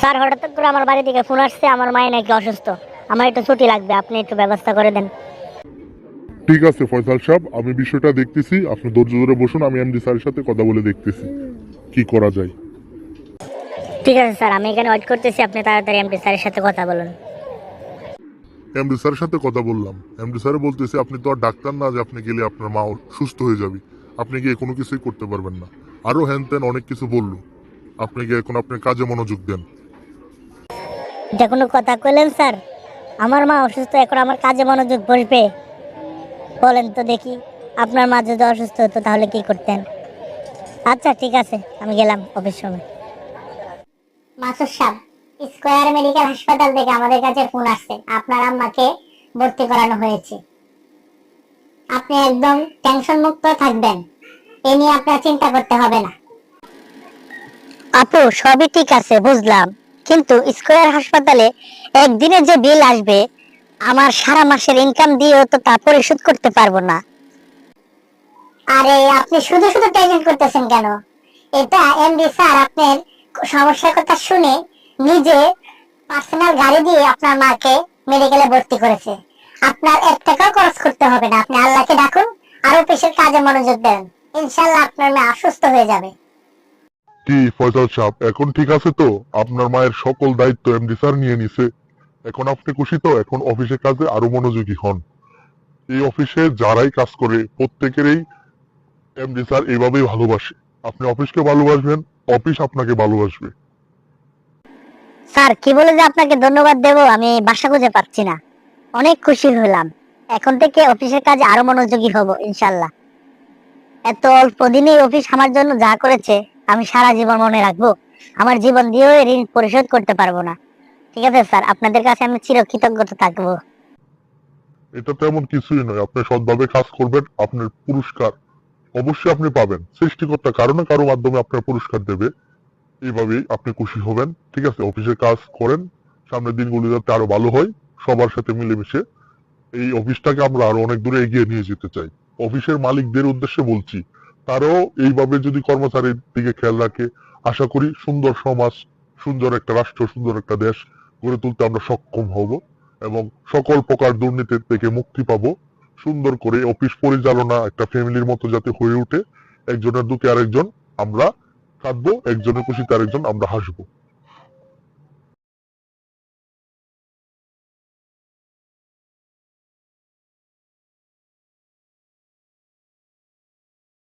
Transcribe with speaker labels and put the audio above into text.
Speaker 1: Sir হঠাৎ করে আমার বাড়ি থেকে ফোন আসছে আমার মায়ের নাকি অসুস্থ। আমার একটু ছুটি লাগবে আপনি একটু ব্যবস্থা করে দেন।
Speaker 2: ঠিক আছে ফয়সাল সাহেব আমি বিষয়টা দেখতেছি। আপনি ধৈর্য ধরে বসুন আমি এমডি স্যারের সাথে কথা বলে দেখতেছি। কি করা যায়?
Speaker 1: ঠিক আছে স্যার আমি এখানে ওয়েট করতেছি আপনি তাড়াতাড়ি এমডি স্যারের সাথে কথা বলুন।
Speaker 2: এমডি স্যারের সাথে কথা বললাম। এমডি স্যার বলতেছে আপনি তো আর ডাক্তার না যে আপনি গেলে আপনার মা সুস্থ হয়ে যাবে। আপনি গিয়ে কোনো কিছুই করতে পারবেন না। আরও হ্যান ত্যান অনেক কিছু বলল। আপনি গিয়ে এখন আপনার কাজে মনোযোগ দেন।
Speaker 1: এটা কোনো কথা কইলেন স্যার? আমার মা অসুস্থ এখন আমার কাজে মনোযোগ বসবে বলেন তো দেখি আপনার মা যদি অসুস্থ হতো তাহলে কি করতেন? আচ্ছা ঠিক আছে আমি গেলাম অফিস সময়। মাসুর সাহেব স্কোয়ার মেডিকেল হাসপাতাল থেকে আমাদের কাছে ফোন আসছে। আপনার আম্মাকে ভর্তি করানো হয়েছে। আপনি একদম টেনশন মুক্ত থাকবেন। এ নিয়ে আপনার চিন্তা করতে হবে না। আপু সবই ঠিক আছে বুঝলাম। কিন্তু স্কোয়ার হাসপাতালে একদিনে যে বিল আসবে, আমার সারা মাসের ইনকাম দিয়েও তো তা পরিশোধ করতে পারব না। আরে, আপনি শুধু শুধু টেনশন করতেছেন কেন? এটা এমডি স্যার আপনার সমস্যার কথা শুনে নিজে পার্সোনাল গাড়ি দিয়ে আপনার মাকে মেডিকেলে ভর্তি করেছে। আপনার এক টাকাও খরচ করতে হবে না। আপনি আল্লাহকে ডাকুন আর অফিসের কাজে মনোযোগ দেন। ইনশাল্লাহ আপনার মেয়ে অসুস্থ হয়ে যাবে।
Speaker 2: কি ফয়সাল সাহেব, এখন ঠিক আছে তো? আপনার মায়ের সকল দায়িত্ব এমডি স্যার নিয়ে নিছে। এখন আপনি খুশি তো? এখন অফিসের কাজে আরও মনোযোগী হন। এই অফিসে যারাই কাজ করে, প্রত্যেকেরই এমডি স্যার এইভাবেই ভালোবাসে। আপনি অফিসকে ভালোবাসবেন, অফিস আপনাকে ভালোবাসবে।
Speaker 1: স্যার, কি বলে যে আপনাকে ধন্যবাদ দেব আমি বাসা খুঁজে পাচ্ছি না। অনেক খুশি হলাম। এখন থেকে অফিসের কাজে আরও মনোযোগী হব, ইনশাল্লাহ। এত অল্প দিনেই অফিস আমার জন্য যা করেছে আমি সারা জীবন মনে রাখব, আমার জীবন দিয়েও ঋণ পরিশোধ করতে পারব না। ঠিক আছে স্যার, আপনাদের কাছে আমি চির কৃতজ্ঞতা থাকব।
Speaker 2: এটা তেমন কিছুই নয়, আপনি সৎভাবে কাজ করবেন, আপনার পুরস্কার অবশ্যই আপনি পাবেন। সৃষ্টিকর্তা কারও না কারও মাধ্যমে আপনার পুরস্কার দেবে, এইভাবেই আপনি খুশি হবেন। ঠিক আছে অফিসে কাজ করেন, সামনের দিনগুলো যাতে আরও ভালো হয়, সবার সাথে মিলেমিশে। এই অফিসটাকে আমরা আরও অনেক দূরে এগিয়ে নিয়ে যেতে চাই। অফিসের মালিকদের উদ্দেশ্যে বলছি তারাও এইভাবে যদি কর্মচারীর দিকে খেয়াল রাখে, আশা করি সুন্দর সমাজ, সুন্দর একটা রাষ্ট্র, সুন্দর একটা দেশ গড়ে তুলতে আমরা সক্ষম হব এবং সকল প্রকার দুর্নীতির থেকে মুক্তি পাব। সুন্দর করে অফিস পরিচালনা একটা ফ্যামিলির মতো যাতে হয়ে উঠে একজনের দুঃখে আরেকজন আমরা কাঁদবো একজনের খুশিতে আরেকজন আমরা হাসবো।